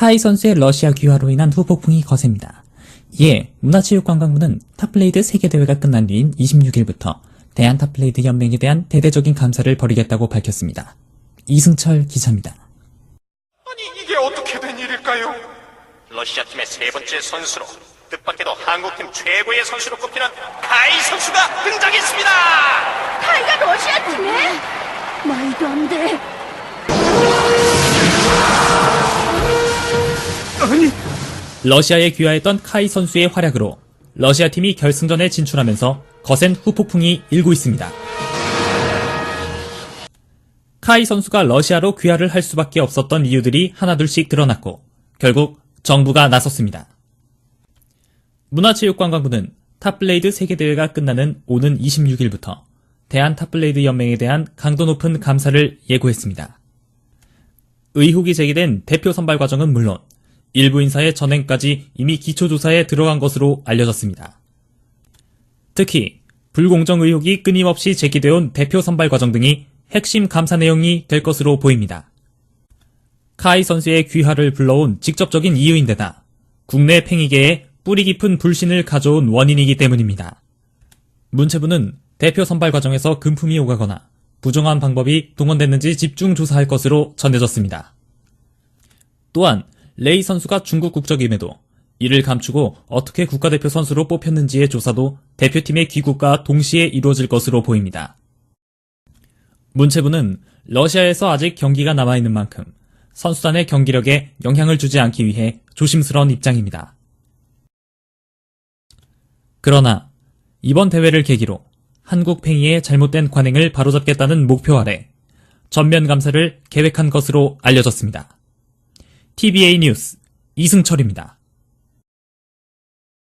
카이 선수의 러시아 귀화로 인한 후폭풍이 거셉니다. 이에 문화체육관광부는 탑블레이드 세계대회가 끝난 뒤인 26일부터 대한 탑블레이드 연맹에 대한 대대적인 감사를 벌이겠다고 밝혔습니다. 이승철 기자입니다. 아니 이게 어떻게 된 일일까요? 러시아 팀의 세 번째 선수로 뜻밖에도 한국팀 최고의 선수로 꼽히는 카이 선수가 등장했습니다. 타이가 러시아 팀에? 말도 안 돼. 러시아에 귀화했던 카이 선수의 활약으로 러시아 팀이 결승전에 진출하면서 거센 후폭풍이 일고 있습니다. 카이 선수가 러시아로 귀화를 할 수밖에 없었던 이유들이 하나둘씩 드러났고 결국 정부가 나섰습니다. 문화체육관광부는 탑블레이드 세계대회가 끝나는 오는 26일부터 대한 탑블레이드 연맹에 대한 강도 높은 감사를 예고했습니다. 의혹이 제기된 대표 선발 과정은 물론 일부 인사의 전행까지 이미 기초조사에 들어간 것으로 알려졌습니다. 특히 불공정 의혹이 끊임없이 제기되어 온 대표 선발 과정 등이 핵심 감사 내용이 될 것으로 보입니다. 카이 선수의 귀화를 불러온 직접적인 이유인데다 국내 팽이계에 뿌리 깊은 불신을 가져온 원인이기 때문입니다. 문체부는 대표 선발 과정에서 금품이 오가거나 부정한 방법이 동원됐는지 집중 조사할 것으로 전해졌습니다. 또한 레이 선수가 중국 국적임에도 이를 감추고 어떻게 국가대표 선수로 뽑혔는지의 조사도 대표팀의 귀국과 동시에 이루어질 것으로 보입니다. 문체부는 러시아에서 아직 경기가 남아있는 만큼 선수단의 경기력에 영향을 주지 않기 위해 조심스러운 입장입니다. 그러나 이번 대회를 계기로 한국 팽이의 잘못된 관행을 바로잡겠다는 목표 아래 전면 감사를 계획한 것으로 알려졌습니다. TBA 뉴스 이승철입니다.